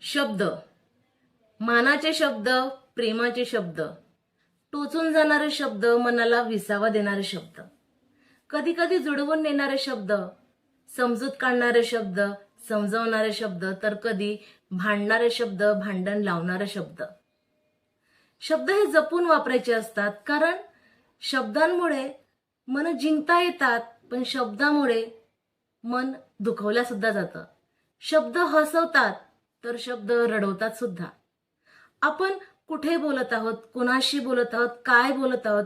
शब्द. मानाचे शब्द प्रेमाचे शब्द. टोचून जाणारे शब्द मनाला विसावा देणारे शब्द. कधी कधी जुडवून नेणारे शब्द समजूत काढणारे शब्द समजवणारे शब्द तर कधी भांडणारे शब्द भांडण लावणारे शब्द. शब्द हे जपून वापरायचे असतात कारण शब्दांमुळे मन जिंकता येतात पण शब्दामुळे मन दुखवल्या सुद्धा जातं. शब्द हसवतात तर शब्द रडवतात सुद्धा. आपण कुठे बोलत आहोत कुणाशी बोलत आहोत काय बोलत आहोत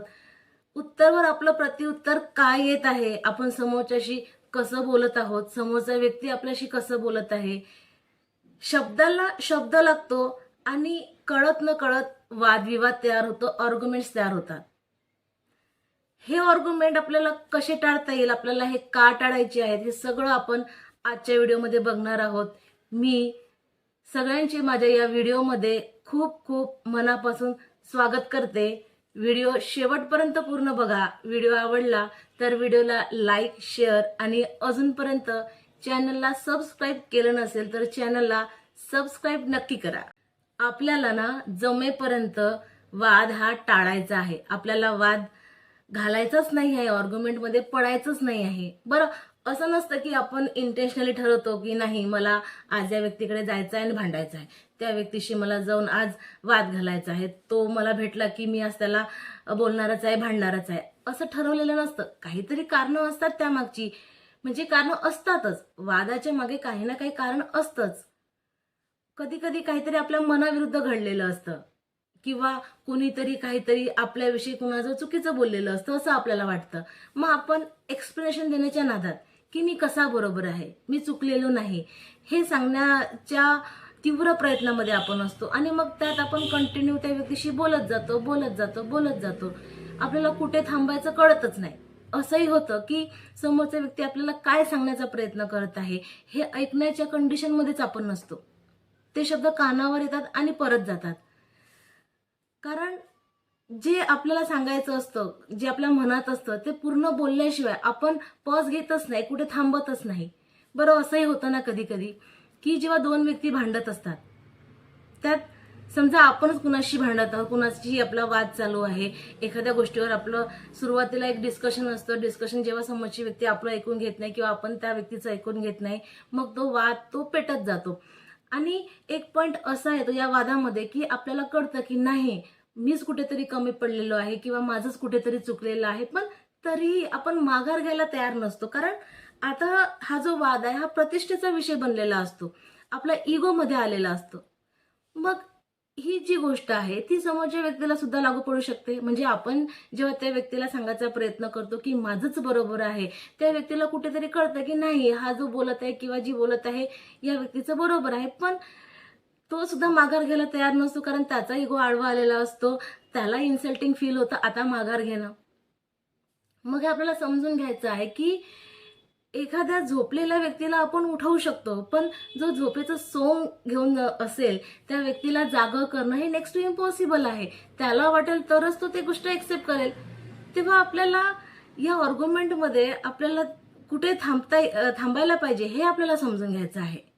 उत्तरवर आपलं प्रतिउत्तर काय येत आहे आपण समोरच्याशी कसं बोलत आहोत समोरचा व्यक्ती आपल्याशी कसं बोलत आहे शब्दाला शब्द लागतो आणि कळत न कळत वादविवाद तयार होतो ऑर्ग्युमेंट्स तयार होतात. हे ऑर्ग्युमेंट आपल्याला कसे टाळता येईल आपल्याला हे का टाळायचे आहेत हे सगळं आपण आजच्या व्हिडिओमध्ये बघणार आहोत. मी सगळ्यांचे माझ्या या व्हिडिओमध्ये खूप खूप मनापासून स्वागत करते. व्हिडिओ शेवटपर्यंत पूर्ण बघा. व्हिडिओ आवडला तर व्हिडिओला लाईक शेअर आणि अजूनपर्यंत चॅनलला सबस्क्राईब केलं नसेल तर चॅनलला सबस्क्राईब नक्की करा. आपल्याला ना जमेपर्यंत वाद हा टाळायचा आहे. आपल्याला वाद घालायचाच नाही आहे ऑर्ग्युमेंटमध्ये पडायचंच नाही आहे. बरं असं नसतं की आपण इंटेन्शनली ठरवतो की नाही मला आज या व्यक्तीकडे जायचं आहे आणि भांडायचं आहे त्या व्यक्तीशी मला जाऊन आज वाद घालायचा आहे. तो मला भेटला की मी आज त्याला बोलणारच आहे भांडणारच आहे. असं ठरवलेलं नसतं. काहीतरी कारणं असतात त्यामागची म्हणजे कारणं असतातच. वादाच्या मागे काही ना काही कारण असतंच. कधी कधी काहीतरी आपल्या मनाविरुद्ध घडलेलं असतं. किंवा कुणीतरी काहीतरी आपल्याविषयी कुणाचं चुकीचं बोललेलं असतं असं आपल्याला वाटतं. मग आपण एक्सप्लेनेशन देण्याच्या नादात. की मी कसा बरोबर आहे? मी चुकलेलो नाही. हे सांगण्याच्या तीव्र प्रयत्नामध्ये आपण असतो. आणि मग त्यात आपण कंटिन्यू त्या व्यक्तीशी बोलत जातो बोलत जातो बोलत जातो. आपल्याला कुठे थांबायचं कळतच नाही. असंही होतं की समोरचा व्यक्ती आपल्याला काय सांगण्याचा प्रयत्न करत आहे हे ऐकण्याच्या कंडिशनमध्येच आपण नसतो. ते शब्द कानावर येतात आणि परत जातात. कारण जे आपल्याला सांगायचं असतं जे आपल्या मनात असतं ते पूर्ण बोलल्याशिवाय आपण पॉज घेतच नाही कुठे थांबतच नाही. बरं असंही होतं ना कधी कधी की जेव्हा दोन व्यक्ती भांडत असतात त्यात समजा आपणच कुणाशी भांडत आहोत कुणाशी आपला वाद चालू आहे एखाद्या गोष्टीवर आपलं सुरुवातीला एक डिस्कशन असतं डिस्कशन जेव्हा समोरची व्यक्ती आपलं ऐकून घेत नाही किंवा आपण त्या व्यक्तीचं ऐकून घेत नाही मग तो वाद तो पेटत जातो. आणि एक पॉईंट असा येतो या वादामध्ये की आपल्याला कळतं की नाही मीच कुठेतरी कमी पडलेलो आहे किंवा माझंच कुठेतरी चुकलेलं आहे पण तरीही आपण माघार घ्यायला तयार नसतो. कारण आता हा जो वाद आहे हा प्रतिष्ठेचा विषय बनलेला असतो. आपला इगोमध्ये आलेला असतो. मग ही जी गोष्ट आहे ती समोरच्या व्यक्तीला सुद्धा लागू पडू शकते. म्हणजे आपण जेव्हा त्या व्यक्तीला सांगायचा प्रयत्न करतो की माझंच बरोबर आहे त्या व्यक्तीला कुठेतरी कळतं की नाही हा जो बोलत आहे किंवा जी बोलत आहे या व्यक्तीचं बरोबर आहे. पण तो सुद्धा माघार घ्यायला तयार नसतो कारण त्याचा इगो आडवा आलेला असतो. त्याला इन्सल्टिंग फील होतं आता माघार घेणं. मग हे आपल्याला समजून घ्यायचं आहे की एखाद्या झोपलेल्या व्यक्तीला आपण उठवू शकतो पण जो झोपेचं सोंग घेऊन असेल त्या व्यक्तीला जागं करणं हे नेक्स्ट टू इम्पॉसिबल आहे. त्याला वाटेल तरच तो ते गोष्ट एक्सेप्ट करेल. तेव्हा आपल्याला या ऑर्ग्युमेंटमध्ये आपल्याला कुठे थांबता थांबायला पाहिजे हे आपल्याला समजून घ्यायचं आहे.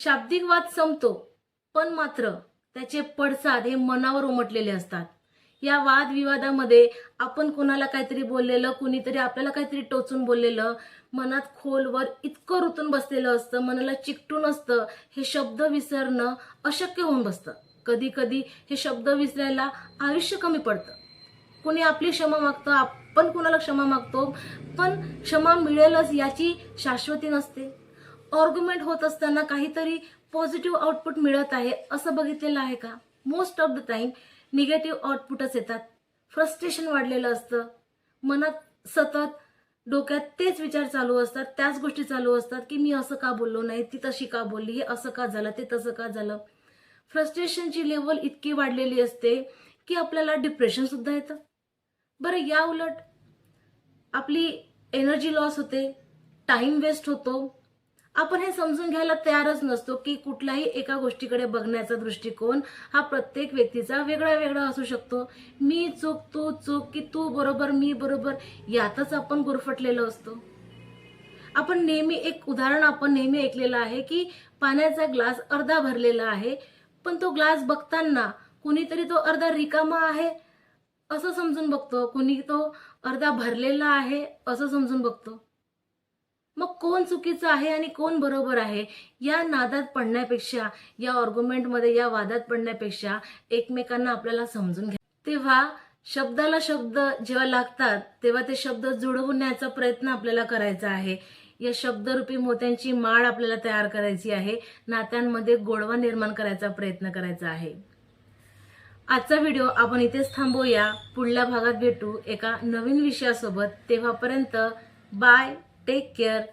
शाब्दिक वाद संपतो. पण मात्र त्याचे पडसाद हे मनावर उमटलेले असतात. या वादविवादामध्ये आपण कोणाला काहीतरी बोललेलं कुणीतरी आपल्याला काहीतरी टोचून बोललेलं मनात खोलवर इतकं रुतून बसलेलं असतं मनाला चिकटून असतं हे शब्द विसरणं अशक्य होऊन बसतं. कधी कधी हे शब्द विसरायला आयुष्य कमी पडतं. कुणी आपली क्षमा मागतं आपण कुणाला क्षमा मागतो पण क्षमा मिळेलच याची शाश्वती नसते. ऑर्ग्युमेंट होत असताना काहीतरी पॉझिटिव्ह आउटपुट मिळत आहे असं बघितलेलं आहे का? Most of the time negative आउटपुटच येतात. फ्रस्ट्रेशन वाढलेलं असतं. मनात सतत डोक्यात तेच विचार चालू असतात त्याच गोष्टी चालू असतात की मी असं का बोललो नाही ती तशी का बोलली हे असं का झालं ते तसं का झालं? फ्रस्ट्रेशनची लेवल इतकी वाढलेली असते की आपल्याला डिप्रेशन सुद्धा येतं. बरं या उलट आपली एनर्जी लॉस होते टाइम वेस्ट होतो आपण हे समजून घ्यायला तयारच नसतो की कुठल्याही एका गोष्टीकडे बघण्याचा दृष्टिकोन हा प्रत्येक व्यक्तीचा वेगळा वेगळा असू शकतो. मी चूक तू चूक की तू बरोबर मी बरोबर यातच आपण गुरफटलेलो असतो. आपण नेहमी एक उदाहरण आपण नेहमी ऐकलेलं आहे की पाण्याचा ग्लास अर्धा भरलेला आहे पण तो ग्लास बघताना कुणीतरी तो अर्धा रिकामा आहे असं समजून बघतो. कुणी तो अर्धा भरलेला आहे असं समजून बघतो. मग कोण चुकीचं आहे आणि कोण बरोबर आहे? या नादात पडण्यापेक्षा या ऑर्ग्युमेंटमध्ये या वादात पडण्यापेक्षा एकमेकांना आपल्याला समजून घ्या. तेव्हा शब्दाला शब्द जेव्हा लागतात तेव्हा ते शब्द जुळवण्याचा प्रयत्न आपल्याला करायचा आहे. या शब्दरूपी मोत्यांची माळ आपल्याला तयार करायची आहे. नात्यांमध्ये गोडवा निर्माण करायचा प्रयत्न करायचा आहे. आजचा व्हिडिओ आपण इथेच थांबवूया. पुढल्या भागात भेटू एका नवीन विषयासोबत. तेव्हापर्यंत bye. Take care.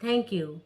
Thank you.